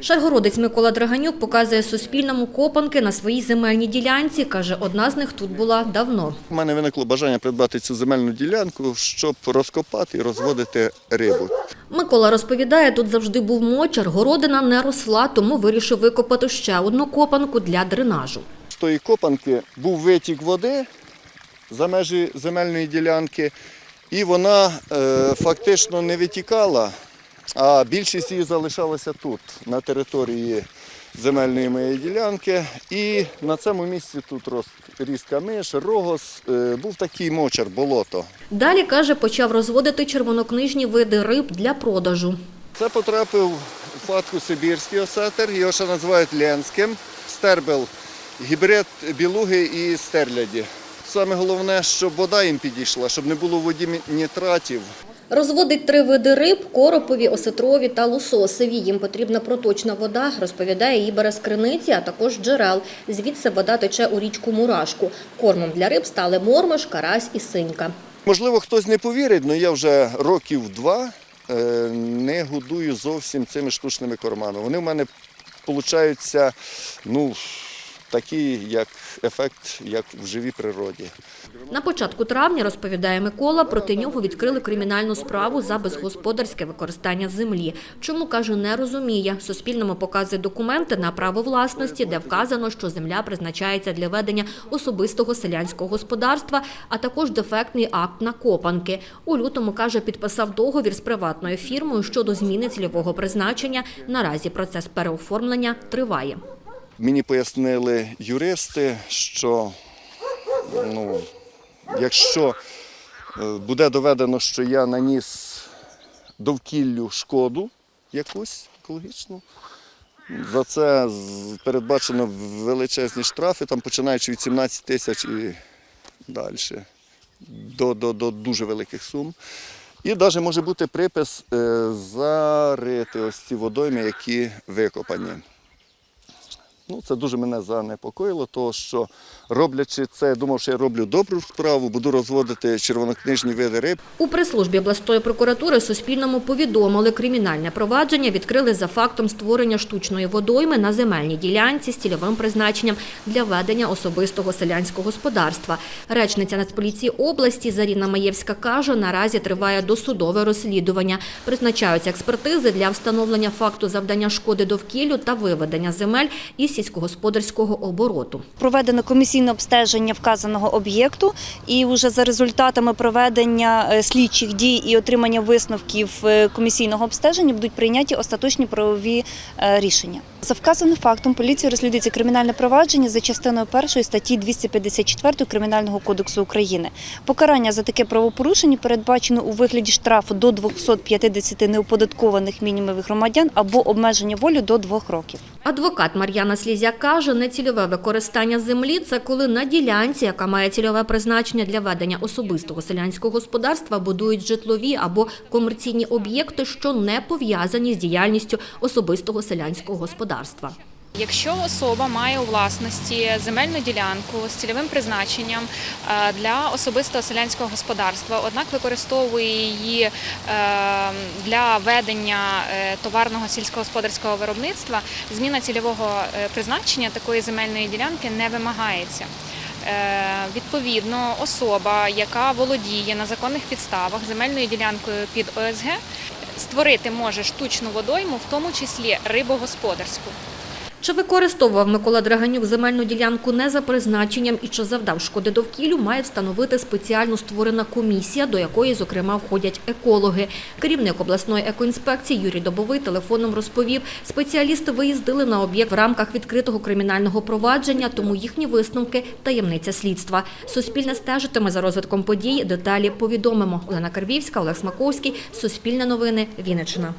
Шаргородець Микола Драганюк показує Суспільному копанки на своїй земельній ділянці. Каже, одна з них тут була давно. У мене виникло бажання придбати цю земельну ділянку, щоб розкопати і розводити рибу. Микола розповідає, тут завжди був мочар, городина не росла, тому вирішив викопати ще одну копанку для дренажу. З тої копанки був витік води за межі земельної ділянки, і вона е, фактично не витікала, а більшість її залишалася тут, на території земельної моєї ділянки. І на цьому місці тут рос ріс камиш, рогос, е, був такий мочар, болото. Далі, каже, почав розводити червонокнижні види риб для продажу. Це потрапив у платку Сибірський осетр, його ще називають Ленським, стербел, гібрид білуги і стерляді. Саме головне, щоб вода їм підійшла, щоб не було в воді нітратів. Розводить три види риб – коропові, осетрові та лососеві. Їм потрібна проточна вода, розповідає, її бере а також джерел. Звідси вода тече у річку Мурашку. Кормом для риб стали мормиш, карась і синька. Можливо, хтось не повірить, але я вже років два е, не годую зовсім цими штучними кормами. Вони в мене получаються ну, такі, як ефект, як в живій природі. На початку травня, розповідає Микола, проти нього відкрили кримінальну справу за безгосподарське використання землі. Чому, каже, не розуміє. Суспільному показує документи на право власності, де вказано, що земля призначається для ведення особистого селянського господарства, а також дефектний акт на копанки. У лютому, каже, підписав договір з приватною фірмою щодо зміни цільового призначення. Наразі процес переоформлення триває. Мені пояснили юристи, що ну, якщо е, буде доведено, що я наніс довкіллю шкоду якусь екологічну, за це передбачено величезні штрафи, там починаючи від 17 тисяч і далі, до, до, до дуже великих сум. І навіть може бути припис е, зарити ось ці водойми, які викопані. Ну, це дуже мене занепокоїло, тому що роблячи це, я думав, що я роблю добру справу, буду розводити червонокнижні види риб. У прес-службі обласної прокуратури Суспільному повідомили, кримінальне провадження відкрили за фактом створення штучної водойми на земельній ділянці з цільовим призначенням для ведення особистого селянського господарства. Речниця Нацполіції області Заріна Маєвська каже, наразі триває досудове розслідування. Призначаються експертизи для встановлення факту завдання шкоди довкіллю та виведення земель із сільськогосподарського обороту. Проведено комісійне обстеження вказаного об'єкту, і вже за результатами проведення е, слідчих дій і отримання висновків е, комісійного обстеження будуть прийняті остаточні правові е, рішення. За вказаним фактом поліція розслідується кримінальне провадження за частиною першої статті 254 Кримінального кодексу України. Покарання за таке правопорушення передбачено у вигляді штрафу до 250 неоподаткованих мінімумів громадян або обмеження волі до двох років. Адвокат Мар'яна Слізяк каже, нецільове використання землі – це коли на ділянці, яка має цільове призначення для ведення особистого селянського господарства, будують житлові або комерційні об'єкти, що не пов'язані з діяльністю особистого селянського господарства. Якщо особа має у власності земельну ділянку з цільовим призначенням е, для особистого селянського господарства, однак використовує її е, для ведення е, товарного сільськогосподарського виробництва, зміна цільового призначення такої земельної ділянки не вимагається. Відповідно, особа, яка володіє на законних підставах земельною ділянкою під ОСГ, створити може штучну водойму, в тому числі рибогосподарську. Чи використовував Микола Драганюк земельну ділянку не за призначенням і чи завдав шкоди довкіллю, має встановити спеціально створена комісія, до якої, зокрема, входять екологи. Керівник обласної екоінспекції Юрій Добовий телефоном розповів, спеціалісти виїздили на об'єкт в рамках відкритого кримінального провадження, тому їхні висновки – таємниця слідства. Суспільне стежитиме за розвитком подій. Деталі повідомимо. Олена Карбівська, Олег Смаковський. Суспільне новини. Вінниччина.